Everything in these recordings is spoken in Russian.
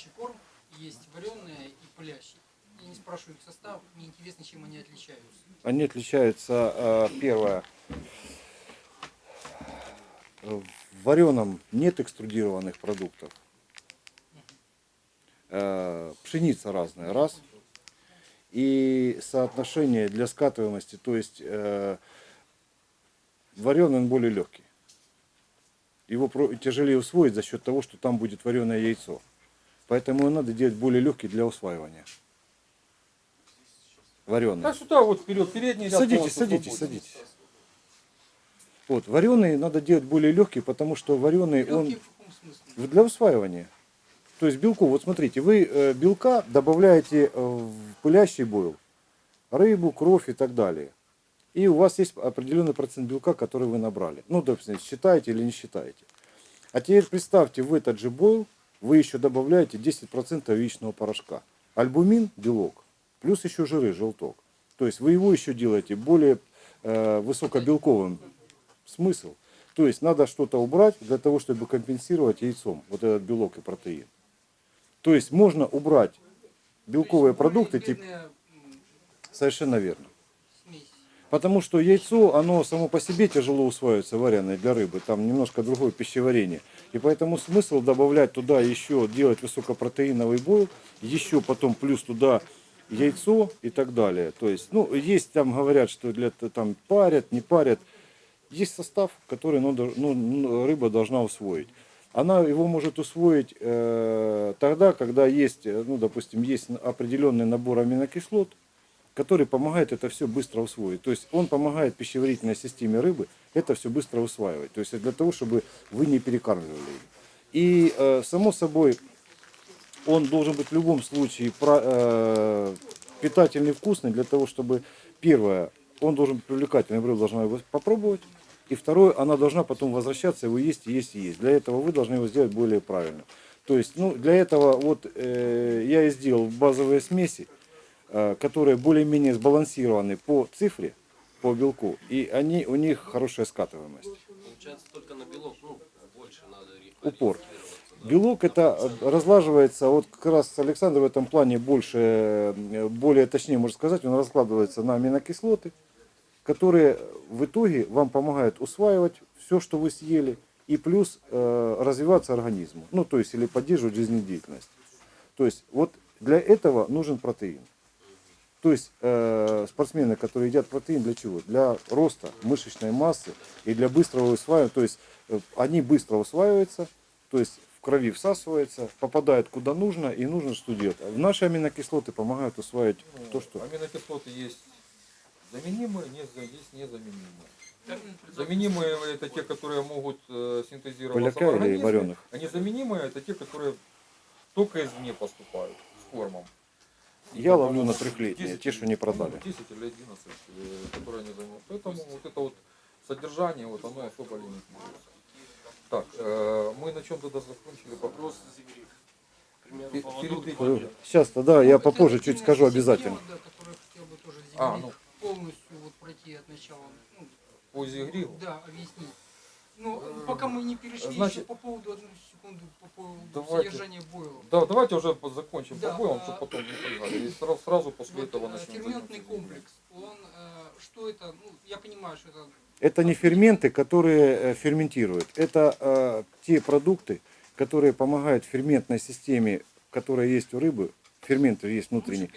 птичий корм, есть вареные и пылящий. Я не спрашиваю их состав, мне интересно, чем они отличаются. Они отличаются, э, первое, в вареном нет экструдированных продуктов. Э, Пшеница разная, раз. И соотношение для скатываемости, то есть э, вареный он более легкий. Его тяжелее усвоить за счет того, что там будет вареное яйцо. Поэтому его надо делать более легкий для усваивания. Вареный. Так сюда вот вперед, передний ряд Садитесь, садитесь, свободен. садитесь. Вот, вареный надо делать более легкий, потому что вареный он Легкие для усваивания. То есть белку, вот смотрите, вы э, белка добавляете э, в пылящий бойл, рыбу, кровь и так далее. И у вас есть определенный процент белка, который вы набрали. Ну, допустим, считаете или не считаете. А теперь представьте, в этот же бойл вы еще добавляете 10% яичного порошка. Альбумин, белок, плюс еще жиры, желток. То есть вы его еще делаете более э, высокобелковым. Смысл? То есть надо что-то убрать для того, чтобы компенсировать яйцом вот этот белок и протеин. То есть можно убрать белковые есть продукты, типа, совершенно верно. Потому что яйцо, оно само по себе тяжело усваивается вареное для рыбы, там немножко другое пищеварение. И поэтому смысл добавлять туда еще, делать высокопротеиновый бойл, еще потом плюс туда яйцо и так далее. То есть, ну, есть там говорят, что для там парят, не парят. Есть состав, который ну, ну, рыба должна усвоить. Она его может усвоить э, тогда, когда есть, э, ну, допустим, есть определенный набор аминокислот, который помогает это все быстро усвоить. То есть он помогает пищеварительной системе рыбы это все быстро усваивать. То есть для того, чтобы вы не перекармливали ее. И э, само собой он должен быть в любом случае э, питательный, вкусный, для того, чтобы, первое, он должен быть привлекательный, рыба должна его попробовать, и второе, она должна потом возвращаться, его есть, есть, есть. Для этого вы должны его сделать более правильно. То есть, ну, для этого вот э, я и сделал базовые смеси, которые более-менее сбалансированы по цифре, по белку, и они, у них хорошая скатываемость. Получается только на белок, ну, больше надо Упор. Белок это э, разлаживается, вот как раз Александр в этом плане больше, э, более точнее можно сказать, он раскладывается на аминокислоты, которые в итоге вам помогают усваивать все, что вы съели, и плюс э, развиваться организму, ну то есть или поддерживать жизнедеятельность. То есть вот для этого нужен протеин. То есть э, спортсмены, которые едят протеин, для чего? Для роста мышечной массы и для быстрого усваивания. То есть э, они быстро усваиваются, то есть в крови всасывается, попадает куда нужно и нужно что делать. А Наши аминокислоты помогают усваивать Ну, то, что... Аминокислоты есть заменимые, не, есть незаменимые. Предлагают? Заменимые это те, которые могут э, синтезироваться Поляка в или вареных? а незаменимые это те, которые только извне поступают с кормом. Я Поэтому ловлю на трехлетние, 10 те, что не продали. ну, 10 или 11, э, которые они заменяют. Поэтому вот это вот содержание, вот оно особо лимитируется. Так, э, мы на чем тогда закончили вопрос? Перед этим-. Сейчас тогда я попозже чуть скажу обязательно. да, которую я хотел бы тоже А, ну. полностью вот пройти от начала. Ну, По Зигриву? да, объяснить. Ну, пока мы не перешли Значит, еще по поводу, одну секунду, по поводу давайте. содержания бойла. Да, давайте уже закончим Да, по боям, а- чтобы потом не. И сразу, сразу после Вот, этого э, начнем ферментный комплекс, он, э, что это, ну, я понимаю, что это Это не ферменты, которые э, ферментируют. Это э, те продукты, которые помогают ферментной системе, которая есть у рыбы, ферменты есть внутренние.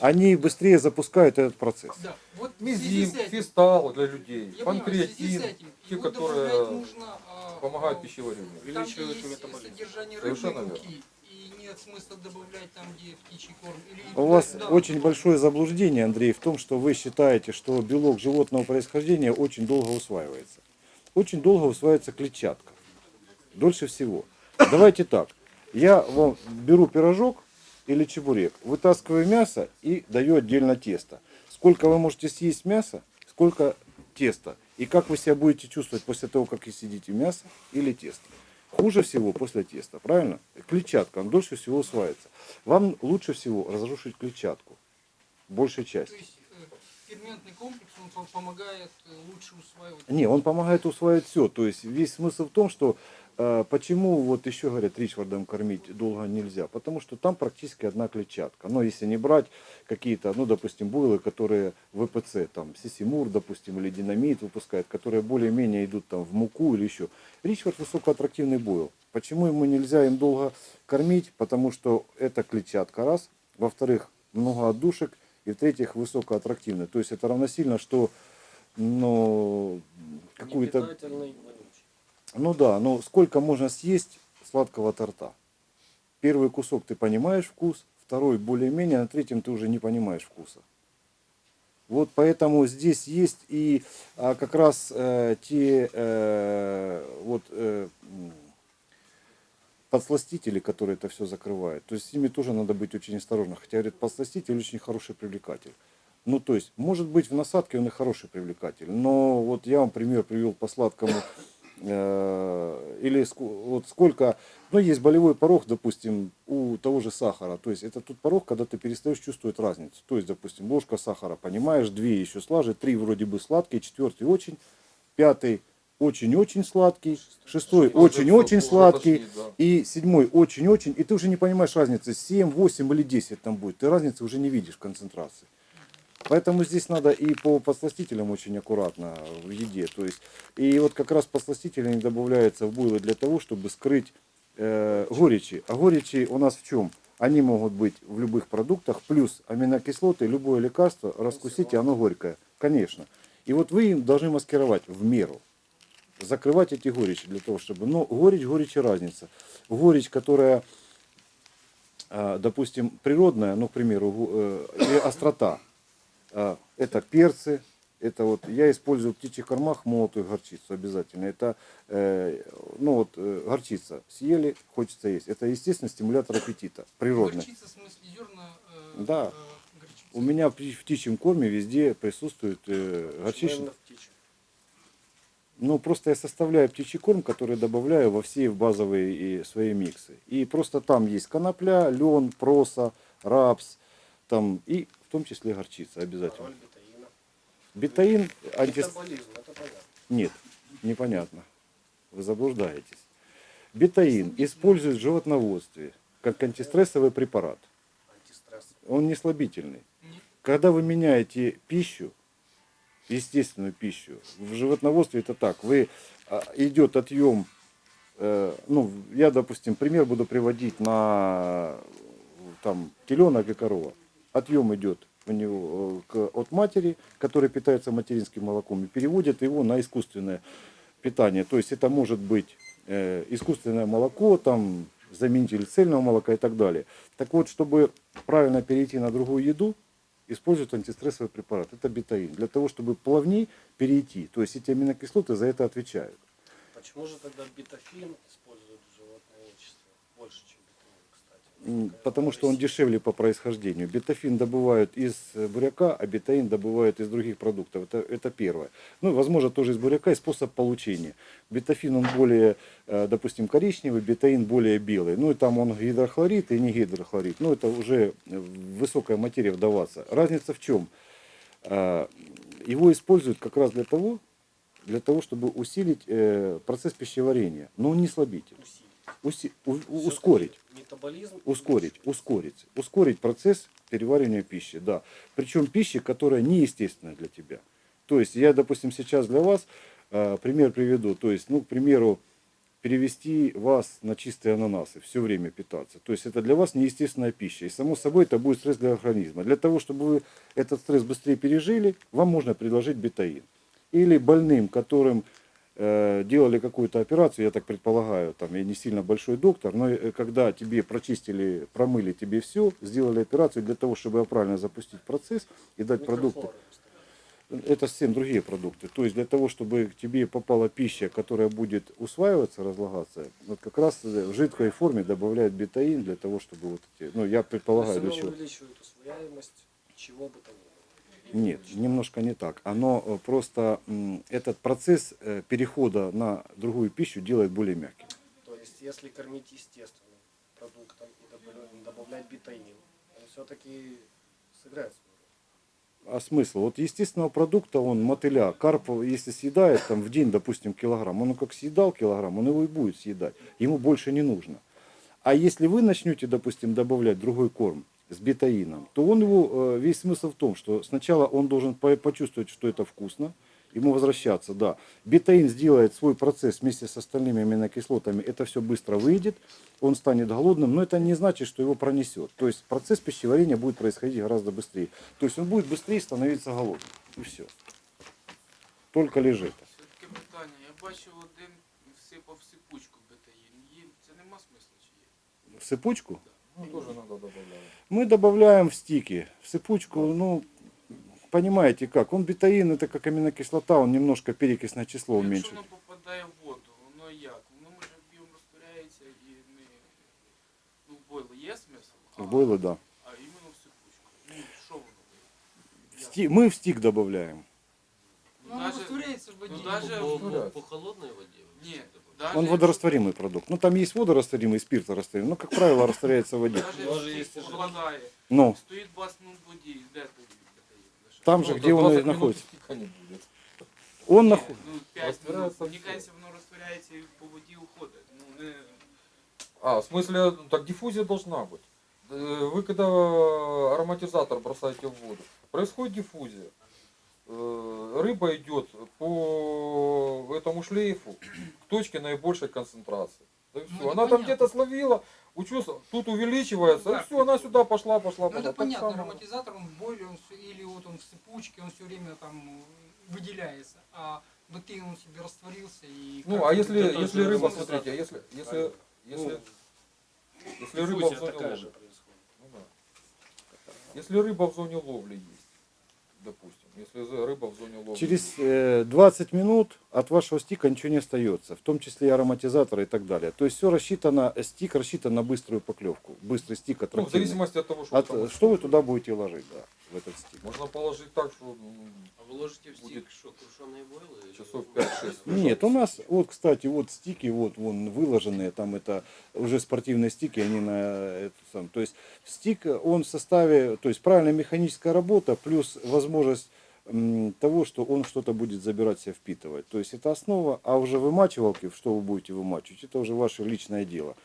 Они быстрее запускают этот процесс. Да, вот Мизим, этим- фистал для людей, Я панкреатин, этим те, которые нужно, а, помогают а, пищеварению. Есть метаболизм. Совершенно верно. муки, и нет смысла добавлять там, где птичий корм. Или, У вас да, очень большое заблуждение, Андрей, в том, что вы считаете, что белок животного происхождения очень долго усваивается. Очень долго усваивается клетчатка. Дольше всего. Давайте так. Я вам беру пирожок или чебурек, вытаскиваю мясо и даю отдельно тесто. Сколько вы можете съесть мяса, сколько теста. И как вы себя будете чувствовать после того, как вы съедите мясо или тесто. Хуже всего после теста, правильно? Клетчатка, он дольше всего усваивается. Вам лучше всего разрушить клетчатку, большей То есть э, ферментный комплекс, он по- помогает э, лучше усваивать. Не, он помогает усваивать все. То есть весь смысл в том, что почему вот еще говорят, Ричвардом кормить долго нельзя? Потому что там практически одна клетчатка. Но если не брать какие-то, ну, допустим, буйлы, которые ВПЦ, там, Сисимур, допустим, или Динамит выпускают, которые более-менее идут там в муку или еще. Ричвард высокоаттрактивный бойл. Почему ему нельзя им долго кормить? Потому что это клетчатка, раз. Во-вторых, много отдушек. И в-третьих, высокоаттрактивный. То есть это равносильно, что ну, какую-то... Ну да, но сколько можно съесть сладкого торта? Первый кусок ты понимаешь вкус, второй более-менее, на третьем ты уже не понимаешь вкуса. Вот поэтому здесь есть и а, как раз э, те э, вот э, подсластители, которые это все закрывают. То есть с ними тоже надо быть очень осторожно. Хотя, говорят, подсластитель очень хороший привлекатель. Ну, то есть, может быть, в насадке он и хороший привлекатель, но вот я вам пример привел по сладкому, или ску- вот сколько, ну, есть болевой порог, допустим, у того же сахара, то есть это тот порог, когда ты перестаешь чувствовать разницу, то есть, допустим, ложка сахара, понимаешь, две еще слажи, три вроде бы сладкие, четвертый очень, пятый очень-очень сладкий, шестой. очень-очень сладкий, пошли, да. и седьмой очень-очень, и ты уже не понимаешь разницы, 7, 8 или 10 там будет, ты разницы уже не видишь в концентрации. Поэтому здесь надо и по подсластителям очень аккуратно в еде. То есть, и вот как раз подсластители они добавляются в буйлы для того, чтобы скрыть э, горечи. А горечи у нас в чем? Они могут быть в любых продуктах, плюс аминокислоты, любое лекарство, раскусите, оно горькое. Конечно. И вот вы им должны маскировать в меру. Закрывать эти горечи для того, чтобы... Но горечь, горечь и разница. Горечь, которая а, допустим, природная, ну, к примеру, э, острота. А, Это перцы, это вот, я использую в птичьих кормах молотую горчицу обязательно. Это, э, ну вот, э, горчица, съели, хочется есть. Это, естественно, стимулятор аппетита, природный. Горчица, в смысле зерна э, Да. э. У меня в пти- в птичьем корме везде присутствует э, горчичный. Ну, просто я составляю птичий корм, который добавляю во все базовые и свои миксы. И просто там есть конопля, лен, проса, рапс, там, и том числе горчица обязательно. Роль бетаина. Бетаин, анти... Метаболизм, это понятно. Нет, непонятно. Вы заблуждаетесь. Бетаин используют в животноводстве как антистрессовый препарат. Он не слабительный. Когда вы меняете пищу, естественную пищу, в животноводстве это так, вы а, идет отъем, э, ну, я, допустим, пример буду приводить на там теленок и корова. Отъем идет у него э, от матери, которая питается материнским молоком, и переводит его на искусственное питание. То есть это может быть э, искусственное молоко, там заменитель цельного молока и так далее. Так вот, чтобы правильно перейти на другую еду, используют антистрессовый препарат. Это бетаин. Для того, чтобы плавней перейти. То есть эти аминокислоты за это отвечают. Почему же тогда бетафин используют в животноводчестве больше, чем бетаин, кстати? М, Такая Потому что он дешевле по происхождению. Бетафин добывают из э, буряка, а бетаин добывают из других продуктов. Это, это первое. Ну, возможно, тоже из буряка и способ получения. Бетафин, он более, э, допустим, коричневый, бетаин более белый. Ну, и там он гидрохлорид и не гидрохлорид. Ну, это уже в высокая материя вдаваться. Разница в чем? Э, Его используют как раз для того, для того, чтобы усилить э, процесс пищеварения. Но он не слабитель. Уси- у- ускорить Метаболизм. ускорить, ускорить, ускорить процесс переваривания пищи, да. Причем пищи, которая неестественная для тебя. То есть я, допустим, сейчас для вас э, пример приведу. То есть, ну, к примеру, перевести вас на чистые ананасы, все время питаться. То есть это для вас неестественная пища. И само собой это будет стресс для организма. Для того, чтобы вы этот стресс быстрее пережили, вам можно предложить бетаин. Или больным, которым делали какую-то операцию, я так предполагаю, там я не сильно большой доктор, но э, когда тебе прочистили, промыли тебе все, сделали операцию для того, чтобы правильно запустить процесс и дать продукты. Это совсем другие продукты. То есть для того, чтобы к тебе попала пища, которая будет усваиваться, разлагаться, вот как раз э, в жидкой форме добавляют бетаин для того, чтобы вот эти, ну я предполагаю, для чего. увеличивает усвояемость чего бы было. Нет, немножко не так. Оно э, просто этот процесс э, перехода на другую пищу делает более мягким. То есть, если кормить естественным продуктом и добавлять, бетаин, он все-таки сыграет свою. А смысл? Вот естественного продукта он, мотыля, карп, если съедает там в день, допустим, килограмм, он как съедал килограмм, он его и будет съедать. Ему больше не нужно. А если вы начнете, допустим, добавлять другой корм с бетаином, то он его, э, весь смысл в том, что сначала он должен по- почувствовать, что это вкусно, ему возвращаться, да. Бетаин сделает свой процесс вместе с остальными аминокислотами, это все быстро выйдет, он станет голодным, но это не значит, что его пронесет. То есть процесс пищеварения будет происходить гораздо быстрее. То есть он будет быстрее становиться голодным. И все. Только лежит. Все таке питання. Я бачив один всипав в сипучку бетаїн. Їм це нема смислу чи є? В сыпучку Ну, тоже надо добавлять. мы добавляем в стики. В сыпучку, ну, понимаете как, он бетаин, это как аминокислота, он немножко перекисное число Якщо уменьшит. воно попадає в воду, воно як? Воно може біом розтворяється і не. Ну, в бойло є смисл? А, В бойлы, да. А іменно в сипучку. Ну, що воно? В Як? сти- Мы в стик добавляем. Ну, он даже- растворяется в воде. ну, даже- По, по, Растворяется. по холодной воде? вы Ні, всегда даже Он якщо- водорастворимый продукт. Ну там есть водорастворимый, спирт растворимый. Ну, как правило, растворяется в воде. Даже Може, якщо якщо похолодає, Но стоїть 20 минут в воді, де тоді бетаїн? За що? там же, Ну, где до он 20 и минут находится. стика не будет. Он Ні, находится. Ну, 5 минут. Розтворяється Мені все. кажеться, воно розтворяється і по воді уходить. Ну, не... А, в смысле, ну, так диффузия должна быть. Э, Вы когда ароматизатор бросаете в воду, происходит диффузия. Э, Рыба идет по этому шлейфу к точке наибольшей концентрации. Да и Ну, все. это Она там где-то словила, учусь, тут увеличивается, Ну, и все, она сюда пошла, пошла, Ну пошла. это Так понятно, само. ароматизатор, он в бойле, он или вот он в сыпучке, он все время там выделяется, а бетаин он себе растворился и... Ну, а если, это если рыба, смотрите, а если, если, если, если рыба в зоне ловли. Ну да. Если рыба в зоне ловли есть, допустим, если рыба в зоне ловли Через э, 20 минут от вашего стика ничего не остается, в том числе и ароматизаторы и так далее. То есть все рассчитано, э, стик рассчитан на быструю поклевку, быстрый стик ну, в аттрактивный. зависимости от того, что, От, э, что вы туда будете ложить, да, в этот стик. Можно положить так, что м, А вы ложите в стик что, крушеные бойлы? часов 5-6. Нет, у нас, вот, кстати, вот стики, вот, вон, выложенные, там это уже спортивные стики, они на это сам. То есть стик, он в составе, то есть правильная механическая работа, плюс возможность того, что он что-то будет забирать себя, впитывать. То есть это основа, а уже вымачивалки, что вы будете вымачивать, это уже ваше личное дело.